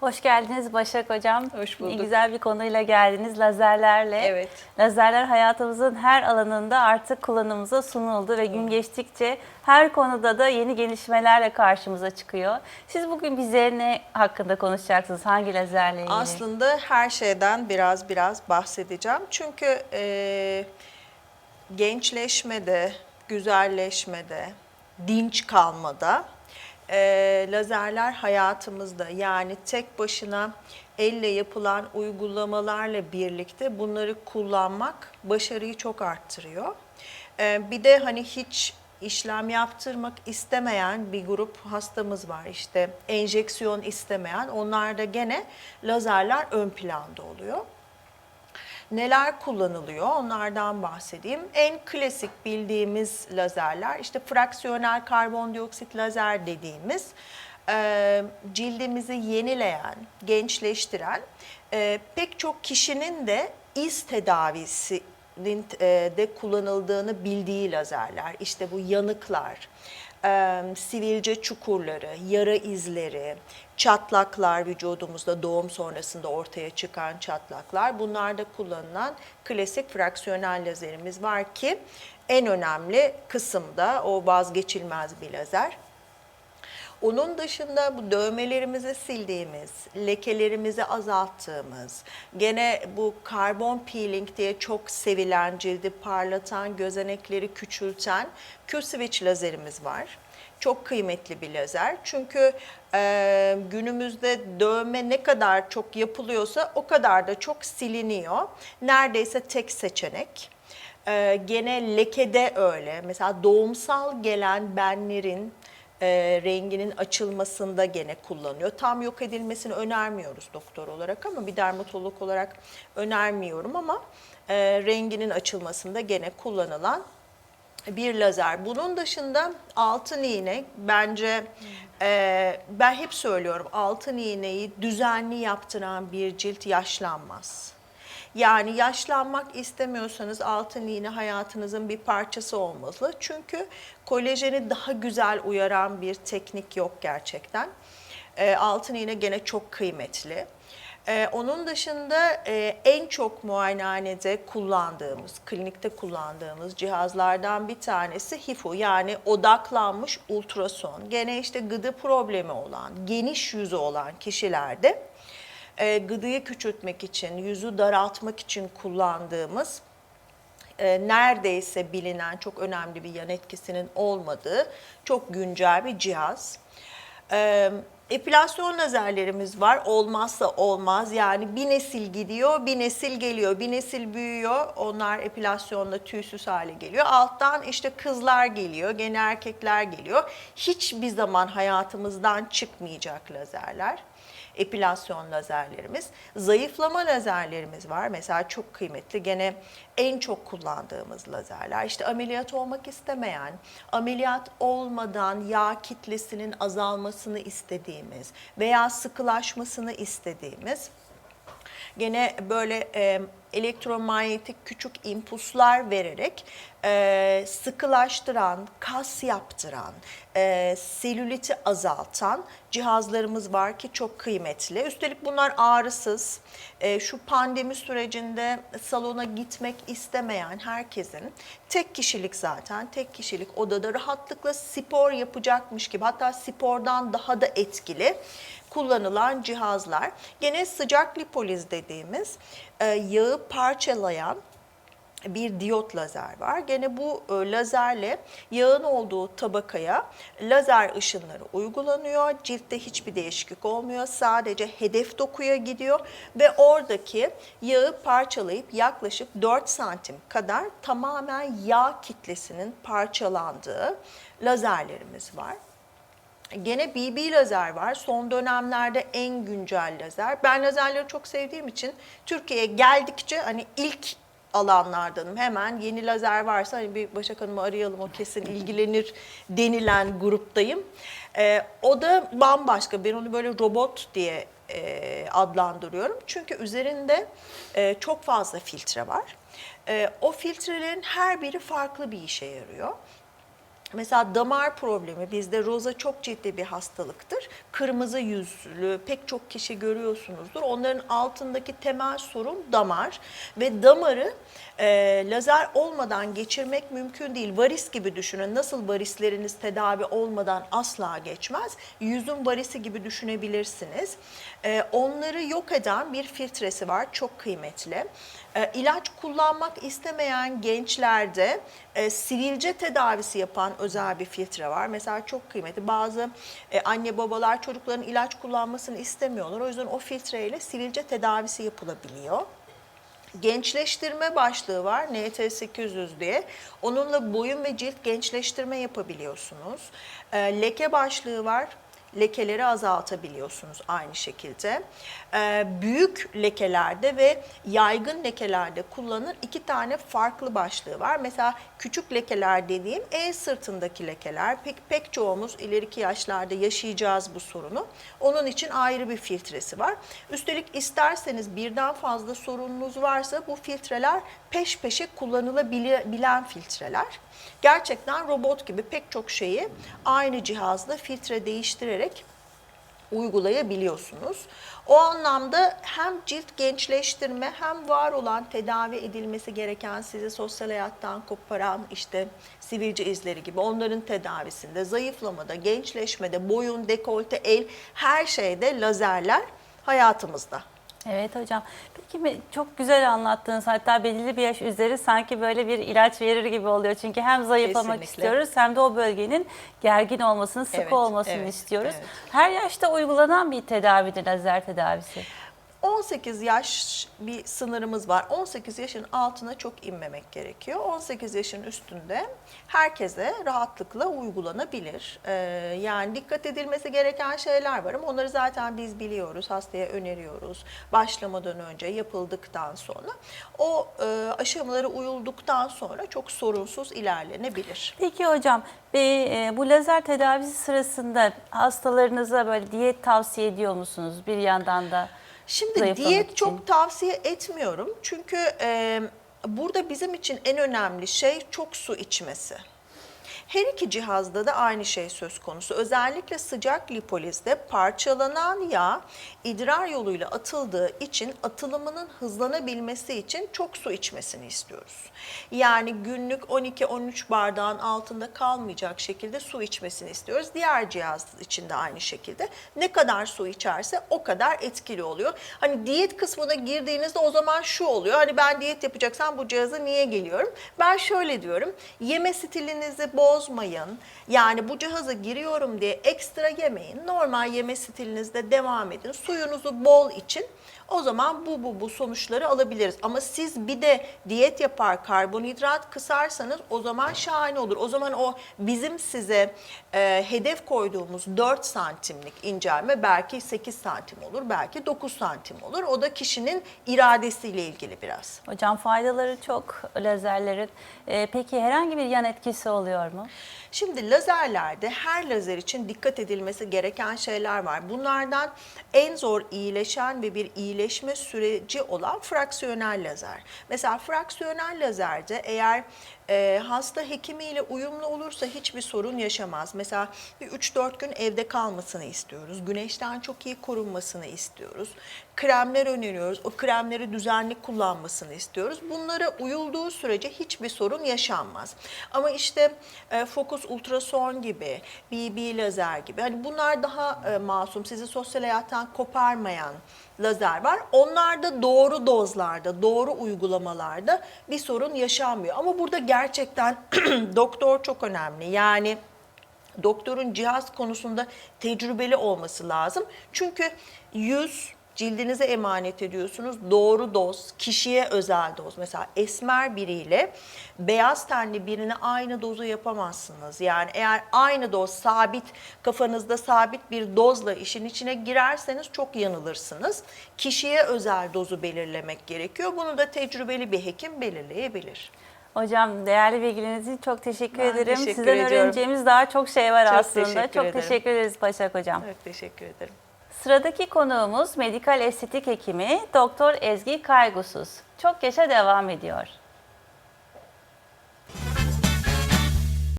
Hoş geldiniz Başak Hocam. Hoş bulduk. güzel bir konuyla geldiniz lazerlerle. Evet. Lazerler hayatımızın her alanında artık kullanımımıza sunuldu ve gün geçtikçe her konuda da yeni gelişmelerle karşımıza çıkıyor. Siz bugün bize ne hakkında konuşacaksınız? Hangi lazerle ilgili? Aslında her şeyden biraz biraz bahsedeceğim. Çünkü e, gençleşmede, güzelleşmede, dinç kalmada e, lazerler hayatımızda. Yani tek başına elle yapılan uygulamalarla birlikte bunları kullanmak başarıyı çok arttırıyor. E, bir de hani hiç işlem yaptırmak istemeyen bir grup hastamız var işte enjeksiyon istemeyen onlarda gene lazerler ön planda oluyor. Neler kullanılıyor onlardan bahsedeyim. En klasik bildiğimiz lazerler işte fraksiyonel karbondioksit lazer dediğimiz e, cildimizi yenileyen, gençleştiren e, pek çok kişinin de iz tedavisi e, de kullanıldığını bildiği lazerler. İşte bu yanıklar, e, sivilce çukurları, yara izleri, çatlaklar vücudumuzda doğum sonrasında ortaya çıkan çatlaklar bunlarda kullanılan klasik fraksiyonel lazerimiz var ki en önemli kısımda o vazgeçilmez bir lazer. Onun dışında bu dövmelerimizi sildiğimiz, lekelerimizi azalttığımız, gene bu karbon peeling diye çok sevilen, cildi parlatan, gözenekleri küçülten Q-switch lazerimiz var. Çok kıymetli bir lazer. Çünkü e, günümüzde dövme ne kadar çok yapılıyorsa o kadar da çok siliniyor. Neredeyse tek seçenek. E, gene lekede öyle. Mesela doğumsal gelen benlerin e, renginin açılmasında gene kullanıyor. Tam yok edilmesini önermiyoruz doktor olarak ama bir dermatolog olarak önermiyorum ama e, renginin açılmasında gene kullanılan bir lazer. Bunun dışında altın iğne bence e, ben hep söylüyorum altın iğneyi düzenli yaptıran bir cilt yaşlanmaz. Yani yaşlanmak istemiyorsanız altın iğne hayatınızın bir parçası olmalı. Çünkü kolajeni daha güzel uyaran bir teknik yok gerçekten. E, altın iğne gene çok kıymetli. Ee, onun dışında e, en çok muayenehanede kullandığımız, klinikte kullandığımız cihazlardan bir tanesi HIFU yani odaklanmış ultrason. Gene işte gıdı problemi olan, geniş yüzü olan kişilerde e, gıdıyı küçültmek için, yüzü daraltmak için kullandığımız e, neredeyse bilinen çok önemli bir yan etkisinin olmadığı çok güncel bir cihaz. E, epilasyon lazerlerimiz var. Olmazsa olmaz. Yani bir nesil gidiyor, bir nesil geliyor, bir nesil büyüyor. Onlar epilasyonla tüysüz hale geliyor. Alttan işte kızlar geliyor, gene erkekler geliyor. Hiçbir zaman hayatımızdan çıkmayacak lazerler epilasyon lazerlerimiz. Zayıflama lazerlerimiz var. Mesela çok kıymetli. Gene en çok kullandığımız lazerler. İşte ameliyat olmak istemeyen, ameliyat olmadan yağ kitlesinin azalmasını istediğimiz veya sıkılaşmasını istediğimiz gene böyle e, elektromanyetik küçük impulslar vererek e, sıkılaştıran, kas yaptıran, e, selüliti azaltan cihazlarımız var ki çok kıymetli. Üstelik bunlar ağrısız. E, şu pandemi sürecinde salona gitmek istemeyen herkesin tek kişilik zaten, tek kişilik odada rahatlıkla spor yapacakmış gibi hatta spordan daha da etkili kullanılan cihazlar. Gene sıcak lipoliz dediğimiz e, yağı parçalayan bir diyot lazer var. Gene bu e, lazerle yağın olduğu tabakaya lazer ışınları uygulanıyor. Ciltte hiçbir değişiklik olmuyor. Sadece hedef dokuya gidiyor ve oradaki yağı parçalayıp yaklaşık 4 santim kadar tamamen yağ kitlesinin parçalandığı lazerlerimiz var. Gene BB lazer var. Son dönemlerde en güncel lazer. Ben lazerleri çok sevdiğim için Türkiye'ye geldikçe hani ilk alanlardanım. Hemen yeni lazer varsa hani bir Başak Hanım'ı arayalım o kesin ilgilenir denilen gruptayım. Ee, o da bambaşka. Ben onu böyle robot diye e, adlandırıyorum. Çünkü üzerinde e, çok fazla filtre var. E, o filtrelerin her biri farklı bir işe yarıyor. Mesela damar problemi bizde roza çok ciddi bir hastalıktır. Kırmızı yüzlü pek çok kişi görüyorsunuzdur. Onların altındaki temel sorun damar ve damarı e, lazer olmadan geçirmek mümkün değil. Varis gibi düşünün. Nasıl varisleriniz tedavi olmadan asla geçmez. Yüzün varisi gibi düşünebilirsiniz. E, onları yok eden bir filtresi var. Çok kıymetli. E, ilaç kullanmak istemeyen gençlerde e, sivilce tedavisi yapan özel bir filtre var. Mesela çok kıymetli. Bazı e, anne babalar çocukların ilaç kullanmasını istemiyorlar. O yüzden o filtreyle sivilce tedavisi yapılabiliyor. Gençleştirme başlığı var NT800 diye. Onunla boyun ve cilt gençleştirme yapabiliyorsunuz. E, leke başlığı var lekeleri azaltabiliyorsunuz aynı şekilde. Ee, büyük lekelerde ve yaygın lekelerde kullanılır iki tane farklı başlığı var. Mesela küçük lekeler dediğim el sırtındaki lekeler. Pek, pek çoğumuz ileriki yaşlarda yaşayacağız bu sorunu. Onun için ayrı bir filtresi var. Üstelik isterseniz birden fazla sorununuz varsa bu filtreler peş peşe kullanılabilen filtreler. Gerçekten robot gibi pek çok şeyi aynı cihazla filtre değiştirerek uygulayabiliyorsunuz. O anlamda hem cilt gençleştirme hem var olan tedavi edilmesi gereken sizi sosyal hayattan koparan işte sivilce izleri gibi onların tedavisinde, zayıflamada, gençleşmede, boyun, dekolte, el her şeyde lazerler hayatımızda. Evet hocam. Peki çok güzel anlattınız. Hatta belirli bir yaş üzeri sanki böyle bir ilaç verir gibi oluyor. Çünkü hem zayıflamak Kesinlikle. istiyoruz hem de o bölgenin gergin olmasını, sıkı Evet, olmasını evet, istiyoruz. evet. Her yaşta uygulanan bir tedavidir lazer tedavisi. 18 yaş bir sınırımız var. 18 yaşın altına çok inmemek gerekiyor. 18 yaşın üstünde herkese rahatlıkla uygulanabilir. Ee, yani dikkat edilmesi gereken şeyler var ama onları zaten biz biliyoruz, hastaya öneriyoruz. Başlamadan önce, yapıldıktan sonra. O e, aşamaları uyulduktan sonra çok sorunsuz ilerlenebilir. Peki hocam e, bu lazer tedavisi sırasında hastalarınıza böyle diyet tavsiye ediyor musunuz bir yandan da? Şimdi zayıflamak diyet için? çok tavsiye etmiyorum. Çünkü e, burada bizim için en önemli şey çok su içmesi. Her iki cihazda da aynı şey söz konusu. Özellikle sıcak lipolizde parçalanan yağ idrar yoluyla atıldığı için atılımının hızlanabilmesi için çok su içmesini istiyoruz. Yani günlük 12-13 bardağın altında kalmayacak şekilde su içmesini istiyoruz. Diğer cihaz için de aynı şekilde. Ne kadar su içerse o kadar etkili oluyor. Hani diyet kısmına girdiğinizde o zaman şu oluyor. Hani ben diyet yapacaksam bu cihaza niye geliyorum? Ben şöyle diyorum. Yeme stilinizi bozmayın. Yani bu cihaza giriyorum diye ekstra yemeyin. Normal yeme stilinizde devam edin. Suyunuzu bol için. O zaman bu bu bu sonuçları alabiliriz. Ama siz bir de diyet yapar, karbonhidrat kısarsanız o zaman şahane olur. O zaman o bizim size e, hedef koyduğumuz 4 santimlik incelme belki 8 santim olur, belki 9 santim olur. O da kişinin iradesiyle ilgili biraz. Hocam faydaları çok lazerlerin. E, peki herhangi bir yan etkisi oluyor mu? Şimdi lazerlerde her lazer için dikkat edilmesi gereken şeyler var. Bunlardan en zor iyileşen ve bir iyileşme süreci olan fraksiyonel lazer. Mesela fraksiyonel lazerde eğer e, hasta hekimiyle uyumlu olursa hiçbir sorun yaşamaz. Mesela bir 3-4 gün evde kalmasını istiyoruz. Güneşten çok iyi korunmasını istiyoruz. Kremler öneriyoruz. O kremleri düzenli kullanmasını istiyoruz. Bunlara uyulduğu sürece hiçbir sorun yaşanmaz. Ama işte e, fokus ultrason gibi, BB lazer gibi hani bunlar daha e, masum, sizi sosyal hayattan koparmayan lazer var. Onlarda doğru dozlarda, doğru uygulamalarda bir sorun yaşanmıyor. Ama burada gerçekten doktor çok önemli. Yani doktorun cihaz konusunda tecrübeli olması lazım. Çünkü yüz cildinize emanet ediyorsunuz. Doğru doz, kişiye özel doz. Mesela esmer biriyle beyaz tenli birine aynı dozu yapamazsınız. Yani eğer aynı doz sabit, kafanızda sabit bir dozla işin içine girerseniz çok yanılırsınız. Kişiye özel dozu belirlemek gerekiyor. Bunu da tecrübeli bir hekim belirleyebilir. Hocam değerli bilgileriniz için çok teşekkür Ben ederim. teşekkür Sizden ediyorum. öğreneceğimiz daha çok şey var Çok aslında. teşekkür çok ederim. teşekkür ederiz Başak Hocam. Evet, teşekkür ederim. Sıradaki konuğumuz medikal estetik hekimi Doktor Ezgi Kaygusuz. Çok yaşa devam ediyor.